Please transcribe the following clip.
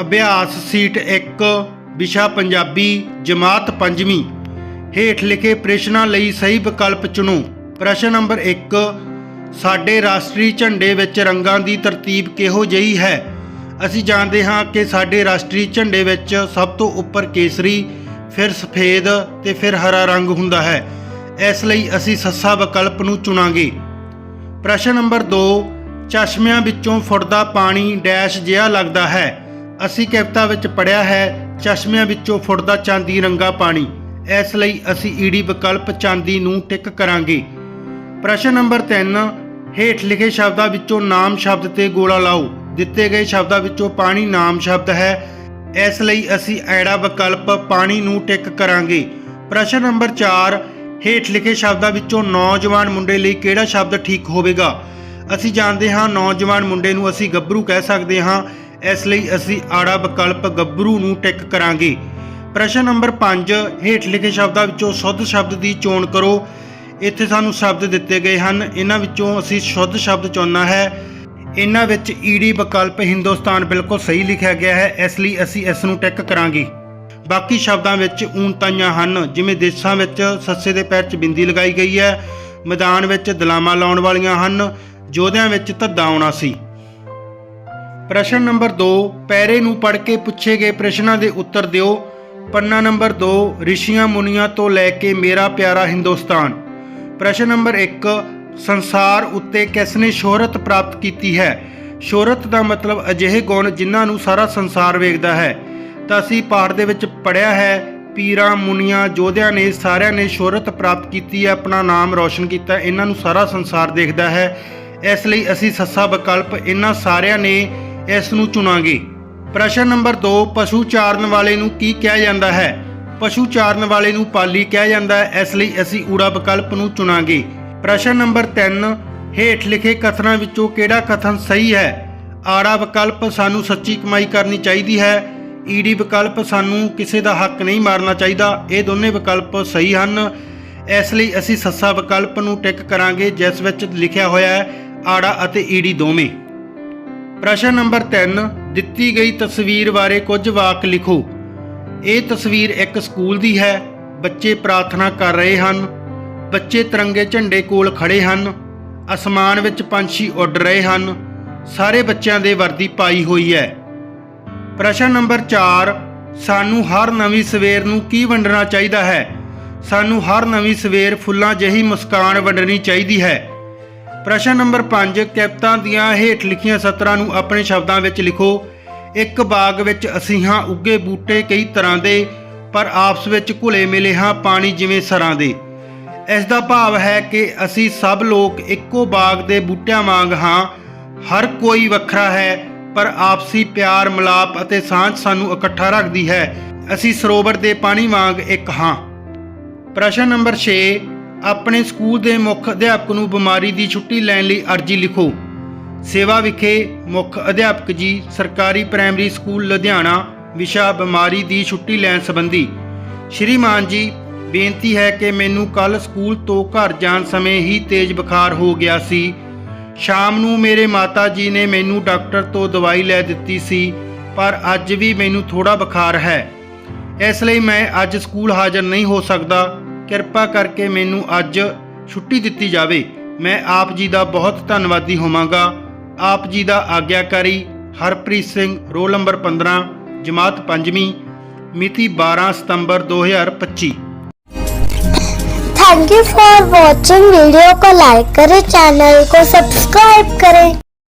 ਅਭਿਆਸ ਸੀਟ 1 ਵਿਸ਼ਾ ਪੰਜਾਬੀ, ਜਮਾਤ ਪੰਜਵੀਂ। ਹੇਠ ਲਿਖੇ ਪ੍ਰਸ਼ਨਾਂ ਲਈ ਸਹੀ ਵਿਕਲਪ ਚੁਣੋ। ਪ੍ਰਸ਼ਨ ਨੰਬਰ 1 ਸਾਡੇ ਰਾਸ਼ਟਰੀ ਝੰਡੇ ਵਿੱਚ ਰੰਗਾਂ ਦੀ ਤਰਤੀਬ ਕਿਹੋ ਜਿਹੀ ਹੈ? ਅਸੀਂ ਜਾਣਦੇ ਹਾਂ ਕਿ ਸਾਡੇ ਰਾਸ਼ਟਰੀ ਝੰਡੇ ਵਿੱਚ ਸਭ ਤੋਂ ਉੱਪਰ ਕੇਸਰੀ, ਫਿਰ ਸਫੇਦ ਤੇ ਫਿਰ ਹਰਾ ਰੰਗ ਹੁੰਦਾ ਹੈ। ਇਸ ਲਈ ਅਸੀਂ ਸੱਸਾ ਵਿਕਲਪ ਨੂੰ ਚੁਣਾਂਗੇ। ਪ੍ਰਸ਼ਨ ਨੰਬਰ 2 ਚਸ਼ਮਿਆਂ ਵਿੱਚੋਂ ਫੁੱਟਦਾ ਪਾਣੀ ਡੈਸ਼ ਜਿਹਾ ਲੱਗਦਾ ਹੈ। ਅਸੀਂ ਕਵਿਤਾ ਵਿੱਚ ਪੜਿਆ ਹੈ, ਚਸ਼ਮਿਆਂ ਵਿੱਚੋਂ ਫੁੱਟਦਾ ਚਾਂਦੀ ਰੰਗਾ ਪਾਣੀ। ਇਸ ਲਈ ਅਸੀਂ ਈਡੀ ਵਿਕਲਪ ਚਾਂਦੀ ਨੂੰ ਟਿਕ ਕਰਾਂਗੇ। ਪ੍ਰਸ਼ਨ ਨੰਬਰ 3 ਹੇਠ ਲਿਖੇ ਸ਼ਬਦਾਂ ਵਿੱਚੋਂ ਨਾਮ ਸ਼ਬਦ ਤੇ ਗੋਲਾ ਲਾਓ। ਦਿੱਤੇ ਗਏ ਸ਼ਬਦਾਂ ਵਿੱਚੋਂ ਪਾਣੀ ਨਾਮ ਸ਼ਬਦ ਹੈ। ਇਸ ਲਈ ਅਸੀਂ ਐੜਾ ਵਿਕਲਪ ਪਾਣੀ ਨੂੰ ਟਿਕ ਕਰਾਂਗੇ। ਪ੍ਰਸ਼ਨ ਨੰਬਰ 4 ਹੇਠ ਲਿਖੇ ਸ਼ਬਦਾਂ ਵਿੱਚੋਂ ਨੌਜਵਾਨ ਮੁੰਡੇ ਲਈ ਕਿਹੜਾ ਸ਼ਬਦ ਠੀਕ ਹੋਵੇਗਾ? ਅਸੀਂ ਜਾਣਦੇ ਹਾਂ, ਨੌਜਵਾਨ ਮੁੰਡੇ ਨੂੰ ਅਸੀਂ ਗੱਭਰੂ ਕਹਿ ਸਕਦੇ ਹਾਂ। ਇਸ ਲਈ ਅਸੀਂ ਆੜਾ ਵਿਕਲਪ ਗੱਭਰੂ ਨੂੰ ਟਿਕ ਕਰਾਂਗੇ। ਪ੍ਰਸ਼ਨ ਨੰਬਰ 5 ਹੇਠ ਲਿਖੇ ਸ਼ਬਦਾਂ ਵਿੱਚੋਂ ਸ਼ੁੱਧ ਸ਼ਬਦ ਦੀ ਚੋਣ ਕਰੋ। ਇੱਥੇ ਸਾਨੂੰ ਸ਼ਬਦ ਦਿੱਤੇ ਗਏ ਹਨ। ਇਹਨਾਂ ਵਿੱਚੋਂ ਅਸੀਂ ਸ਼ੁੱਧ ਸ਼ਬਦ ਚੁਣਨਾ ਹੈ। ਇਹਨਾਂ ਵਿੱਚ ਈਡੀ ਵਿਕਲਪ ਹਿੰਦੁਸਤਾਨ ਬਿਲਕੁਲ ਸਹੀ ਲਿਖਿਆ ਗਿਆ ਹੈ। ਇਸ ਲਈ ਅਸੀਂ ਇਸ ਨੂੰ ਟਿਕ ਕਰਾਂਗੇ। ਬਾਕੀ ਸ਼ਬਦਾਂ ਵਿੱਚ ਊਨਤਾਈਆਂ ਹਨ, ਜਿਵੇਂ ਦੇਸ਼ਾਂ ਵਿੱਚ ਸੱਸੇ ਦੇ ਪੈਰ 'ਚ ਬਿੰਦੀ ਲਗਾਈ ਗਈ ਹੈ, ਮੈਦਾਨ ਵਿੱਚ ਦਲਾਮਾਂ ਲਾਉਣ ਵਾਲੀਆਂ ਹਨ ਯੋਧਿਆਂ ਵਿੱਚ ਧੱਦਾ ਆਉਣਾ ਸੀ। ਪ੍ਰਸ਼ਨ ਨੰਬਰ 2 ਪੈਰੇ ਨੂੰ ਪੜ੍ਹ ਕੇ ਪੁੱਛੇ ਗਏ ਪ੍ਰਸ਼ਨਾਂ ਦੇ ਉੱਤਰ ਦਿਓ। ਪੰਨਾ ਨੰਬਰ 2 ਰਿਸ਼ੀਆਂ ਮੁਨੀਆਂ ਤੋਂ ਲੈ ਕੇ ਮੇਰਾ ਪਿਆਰਾ ਹਿੰਦੁਸਤਾਨ। ਪ੍ਰਸ਼ਨ ਨੰਬਰ 1 ਸੰਸਾਰ ਉੱਤੇ ਕਿਸ ਨੇ ਸ਼ੋਹਰਤ ਪ੍ਰਾਪਤ ਕੀਤੀ ਹੈ? ਸ਼ੋਹਰਤ ਦਾ ਮਤਲਬ ਅਜਿਹੇ ਗੁਣ ਜਿਨ੍ਹਾਂ ਨੂੰ ਸਾਰਾ ਸੰਸਾਰ ਵੇਖਦਾ ਹੈ। ਤਾਂ ਅਸੀਂ ਪਾਠ ਦੇ ਵਿੱਚ ਪੜਿਆ ਹੈ, ਪੀਰਾਂ, ਮੁਨੀਆਂ, ਯੋਧਿਆਂ ਨੇ ਸਾਰਿਆਂ ਨੇ ਸ਼ੋਹਰਤ ਪ੍ਰਾਪਤ ਕੀਤੀ ਹੈ, ਆਪਣਾ ਨਾਮ ਰੌਸ਼ਨ ਕੀਤਾ, ਇਹਨਾਂ ਨੂੰ ਸਾਰਾ ਸੰਸਾਰ ਦੇਖਦਾ ਹੈ। ਇਸ ਲਈ ਅਸੀਂ ਸੱਸਾ ਵਿਕਲਪ, ਇਹਨਾਂ ਸਾਰਿਆਂ ਨੇ ਇਸ ਨੂੰ ਚੁਣਾਂਗੇ। ਪ੍ਰਸ਼ਨ ਨੰਬਰ 2 ਪਸ਼ੂ ਚਾਰਨ ਵਾਲੇ ਨੂੰ ਕੀ ਕਿਹਾ ਜਾਂਦਾ ਹੈ? ਪਸ਼ੂ ਚਾਰਨ ਵਾਲੇ ਨੂੰ ਪਾਲੀ ਕਿਹਾ ਜਾਂਦਾ ਹੈ, ਇਸ ਲਈ ਅਸੀਂ ਊੜਾ ਵਿਕਲਪ ਨੂੰ ਚੁਣਾਂਗੇ। ਪ੍ਰਸ਼ਨ ਨੰਬਰ 3 ਹੇਠ ਲਿਖੇ ਕਥਨਾਂ ਵਿੱਚੋਂ ਕਿਹੜਾ ਕਥਨ ਸਹੀ ਹੈ? ਆੜਾ ਵਿਕਲਪ ਸਾਨੂੰ ਸੱਚੀ ਕਮਾਈ ਕਰਨੀ ਚਾਹੀਦੀ ਹੈ। ਈਡੀ ਵਿਕਲਪ ਸਾਨੂੰ ਕਿਸੇ ਦਾ ਹੱਕ ਨਹੀਂ ਮਾਰਨਾ ਚਾਹੀਦਾ। ਇਹ ਦੋਨੇ ਵਿਕਲਪ ਸਹੀ ਹਨ। ਇਸ ਲਈ ਅਸੀਂ ਸੱਸਾ ਵਿਕਲਪ ਨੂੰ ਟਿਕ ਕਰਾਂਗੇ, ਜਿਸ ਵਿੱਚ ਲਿਖਿਆ ਹੋਇਆ ਹੈ, ਆੜਾ ਅਤੇ ਈਡੀ ਦੋਵੇਂ। ਪ੍ਰਸ਼ਨ ਨੰਬਰ 3 ਦਿੱਤੀ ਗਈ ਤਸਵੀਰ ਬਾਰੇ ਕੁਝ ਵਾਕ ਲਿਖੋ। ਇਹ ਤਸਵੀਰ ਇੱਕ ਸਕੂਲ ਦੀ ਹੈ। ਬੱਚੇ ਪ੍ਰਾਰਥਨਾ ਕਰ ਰਹੇ ਹਨ। ਬੱਚੇ ਤਿਰੰਗੇ ਝੰਡੇ ਕੋਲ ਖੜੇ ਹਨ। ਅਸਮਾਨ ਵਿੱਚ ਪੰਛੀ ਉੱਡ ਰਹੇ ਹਨ। ਸਾਰੇ ਬੱਚਿਆਂ ਦੇ ਵਰਦੀ ਪਾਈ ਹੋਈ ਹੈ। ਪ੍ਰਸ਼ਨ ਨੰਬਰ 4 ਸਾਨੂੰ ਹਰ ਨਵੀਂ ਸਵੇਰ ਨੂੰ ਕੀ ਵੰਡਣਾ ਚਾਹੀਦਾ ਹੈ? ਸਾਨੂੰ ਹਰ ਨਵੀਂ ਸਵੇਰ ਫੁੱਲਾਂ ਜਿਹੀ ਮੁਸਕਾਨ ਵੰਡਣੀ ਚਾਹੀਦੀ ਹੈ। ਪ੍ਰਸ਼ਨ ਨੰਬਰ 5 ਕੈਪਟਾਂ ਦੀਆਂ ਹੇਠ ਲਿਖੀਆਂ ਸਤਰਾਂ ਨੂੰ ਆਪਣੇ ਸ਼ਬਦਾਂ ਵਿੱਚ ਲਿਖੋ। ਇੱਕ ਬਾਗ ਵਿੱਚ ਅਸੀਂ ਹਾਂ ਉੱਗੇ ਬੂਟੇ ਕਈ ਤਰ੍ਹਾਂ ਦੇ, ਪਰ ਆਪਸ ਵਿੱਚ ਘੁਲੇ ਮਿਲੇ ਹਾਂ ਪਾਣੀ ਜਿਵੇਂ ਸਰਾਂ ਦੇ। ਇਸ ਦਾ ਭਾਵ ਹੈ ਕਿ ਅਸੀਂ ਸਭ ਲੋਕ ਇੱਕੋ ਬਾਗ ਦੇ ਬੂਟਿਆਂ ਵਾਂਗ ਹਾਂ। ਹਰ ਕੋਈ ਵੱਖਰਾ ਹੈ, ਪਰ ਆਪਸੀ ਪਿਆਰ, ਮਿਲਾਪ ਅਤੇ ਸਾਂਝ ਸਾਨੂੰ ਇਕੱਠਾ ਰੱਖਦੀ ਹੈ। ਅਸੀਂ ਸਰੋਵਰ ਦੇ ਪਾਣੀ ਵਾਂਗ ਇੱਕ ਹਾਂ। ਪ੍ਰਸ਼ਨ ਨੰਬਰ 6 ਆਪਣੇ ਸਕੂਲ ਦੇ ਮੁੱਖ ਅਧਿਆਪਕ ਨੂੰ ਬਿਮਾਰੀ ਦੀ ਛੁੱਟੀ ਲੈਣ ਲਈ ਅਰਜ਼ੀ ਲਿਖੋ। ਸੇਵਾ ਵਿਖੇ ਮੁੱਖ ਅਧਿਆਪਕ ਜੀ, ਸਰਕਾਰੀ ਪ੍ਰਾਇਮਰੀ ਸਕੂਲ ਲੁਧਿਆਣਾ ਵਿਸ਼ਾ ਬਿਮਾਰੀ ਦੀ ਛੁੱਟੀ ਲੈਣ ਸੰਬੰਧੀ। ਸ਼੍ਰੀਮਾਨ ਜੀ, ਬੇਨਤੀ ਹੈ ਕਿ ਮੈਨੂੰ ਕੱਲ ਸਕੂਲ ਤੋਂ ਘਰ ਜਾਣ ਸਮੇਂ ਹੀ ਤੇਜ਼ ਬੁਖਾਰ ਹੋ ਗਿਆ ਸੀ। ਸ਼ਾਮ ਨੂੰ ਮੇਰੇ ਮਾਤਾ ਜੀ ਨੇ ਮੈਨੂੰ ਡਾਕਟਰ ਤੋਂ ਦਵਾਈ ਲੈ ਦਿੱਤੀ ਸੀ, ਪਰ ਅੱਜ ਵੀ ਮੈਨੂੰ ਥੋੜਾ ਬੁਖਾਰ ਹੈ। ਇਸ ਲਈ ਮੈਂ ਅੱਜ ਸਕੂਲ ਹਾਜ਼ਰ ਨਹੀਂ ਹੋ ਸਕਦਾ। ਕਿਰਪਾ ਕਰਕੇ ਮੈਨੂੰ ਅੱਜ ਛੁੱਟੀ ਦਿੱਤੀ ਜਾਵੇ ਮੈਂ ਆਪ ਜੀ ਦਾ ਬਹੁਤ ਧੰਨਵਾਦੀ ਹੋਵਾਂਗਾ ਆਪ ਜੀ ਦਾ ਆਗਿਆਕਾਰੀ ਹਰਪ੍ਰੀਤ ਸਿੰਘ ਰੋਲ ਨੰਬਰ 15 ਜਮਾਤ 5ਵੀਂ ਮਿਤੀ 12 ਸਤੰਬਰ 2025 thank you for watching video को लाइक करें चैनल को सब्सक्राइब करें